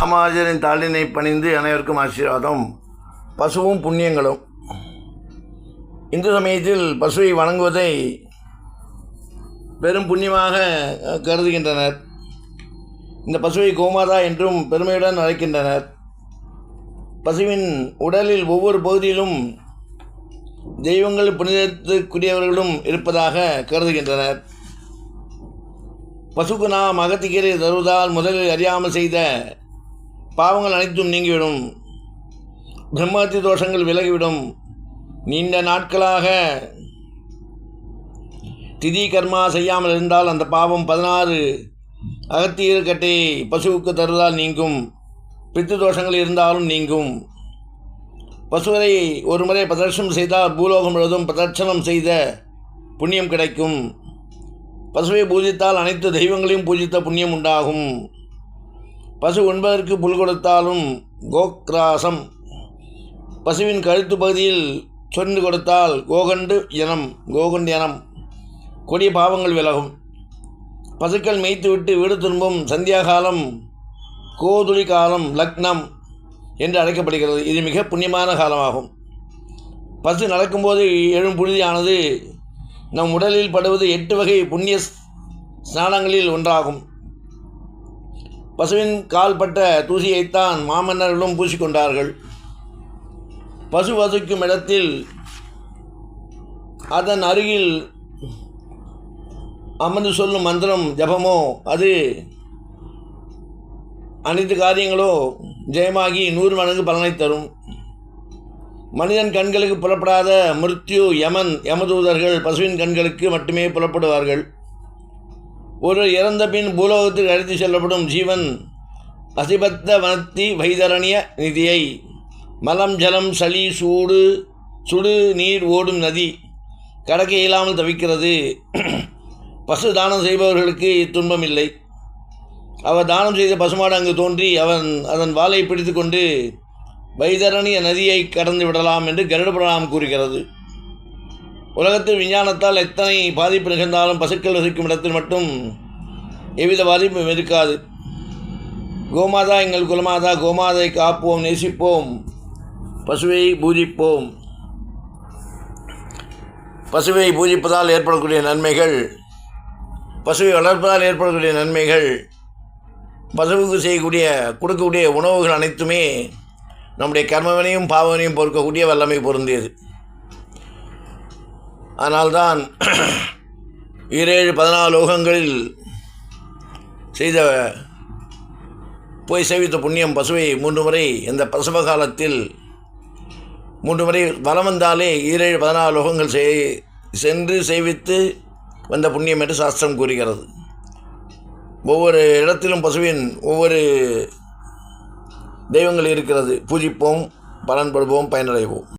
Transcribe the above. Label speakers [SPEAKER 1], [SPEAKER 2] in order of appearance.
[SPEAKER 1] ராமானுஜரின் தாளினை பணிந்து அனைவருக்கும் ஆசீர்வாதம். பசுவும் புண்ணியங்களும். இந்து சமயத்தில் பசுவை வணங்குவதை பெரும் புண்ணியமாக கருதுகின்றனர். இந்த பசுவை கோமாதா என்றும் பெருமையுடன் அழைக்கின்றனர். பசுவின் உடலில் ஒவ்வொரு பகுதியிலும் தெய்வங்கள் புனிதத்துக்குரியவர்களும் இருப்பதாக கருதுகின்றனர். பசுக்கு நாம் அகத்திக்கீரை தருவதால் முதலில் அறியாமல் செய்த பாவங்கள் அனைத்தும் நீங்கிவிடும். பிரம்மத்தி தோஷங்கள் விலகிவிடும். நீண்ட நாட்களாக திதி கர்மா செய்யாமல் இருந்தால் அந்த பாவம் பதினாறு அகத்தியர் கட்டை பசுவுக்கு தருவதால் நீங்கும். பித்து தோஷங்கள் இருந்தாலும் நீங்கும். பசுவரை ஒரு முறை பிரதர்ஷனம் செய்தால் பூலோகம் முழுவதும் பிரதர்ஷனம் செய்த புண்ணியம் கிடைக்கும். பசுவை பூஜித்தால் அனைத்து தெய்வங்களையும் பூஜித்த புண்ணியம் உண்டாகும். பசு உண்பதற்கு புல் கொடுத்தாலும் கோக்ராசம். பசுவின் கழுத்து பகுதியில் சொரிந்து கொடுத்தால் கோகண்டு இனம் கோகண்டு இனம். கொடிய பாவங்கள் விலகும். பசுக்கள் மேய்த்துவிட்டு வீடு திரும்பும் சந்தியா காலம் கோதுளி காலம் லக்னம் என்று அழைக்கப்படுகிறது. இது மிக புண்ணியமான காலமாகும். பசு நடக்கும்போது எழும் புழுதியானது நம் உடலில் படுவது எட்டு வகை புண்ணிய ஸ்நானங்களில் ஒன்றாகும். பசுவின் கால்பட்ட தூசியைத்தான் மாமன்னர்களும் பூசிக்கொண்டார்கள். பசு வசிக்கும் இடத்தில் அதன் அருகில் அமர்ந்து சொல்லும் மந்திரம் ஜபமோ அது அனைத்து காரியங்களோ ஜெயமாகி நூறு மடங்கு பலனை தரும். மனிதன் கண்களுக்கு புலப்படாத மிருத்யு யமன் யமதூதர்கள் பசுவின் கண்களுக்கு மட்டுமே புலப்படுவார்கள். ஒரு இறந்த பின் பூலோகத்துக்கு அழைத்து செல்லப்படும் ஜீவன் அசிபத்த வனத்தி வைதரணிய நிதியை. மலம் ஜலம் சளி சூடு சுடு நீர் ஓடும் நதி. கடக்க இயலாமல் தவிக்கிறது. பசு தானம் செய்பவர்களுக்கு இத்துன்பம் இல்லை அவர் தானம் செய்த பசுமாடு அங்கு தோன்றி அவன் அதன் வாளை பிடித்து கொண்டு வைதரணிய நதியை கடந்து விடலாம் என்று கருட புராணம் கூறுகிறது. உலகத்தில் விஞ்ஞானத்தால் எத்தனை பாதிப்பு நிகழ்ந்தாலும் பசுக்கள் வசிக்கும் இடத்தில் மட்டும் எவ்வித பாதிப்பும் இருக்காது. கோமாதா எங்கள் குலமாதா கோமாதை காப்போம் நேசிப்போம் பசுவை பூஜிப்போம். பசுவை பூஜிப்பதால் ஏற்படக்கூடிய நன்மைகள் பசுவை வளர்ப்பதால் ஏற்படக்கூடிய நன்மைகள் பசுவுக்கு செய்யக்கூடிய கொடுக்கக்கூடிய உணவுகள் அனைத்துமே நம்முடைய கர்மவனையும் பாவனையும் பொறுக்கக்கூடிய வல்லமை பொருந்தியது. ஆனால்தான் ஈரேழு பதினாலு லோகங்களில் செய்த போய் சேவித்த புண்ணியம் பசுவை மூன்று முறை இந்த பிரசவ காலத்தில் மூன்று முறை வலம் வந்தாலே ஈரேழு பதினாலு லோகங்கள் செய் சென்று சேவித்து வந்த புண்ணியம் என்று சாஸ்திரம் கூறுகிறது. ஒவ்வொரு இடத்திலும் பசுவின் ஒவ்வொரு தெய்வங்கள் இருக்கிறது. பூஜிப்போம் பலன்படுவோம் பயனடைவோம்.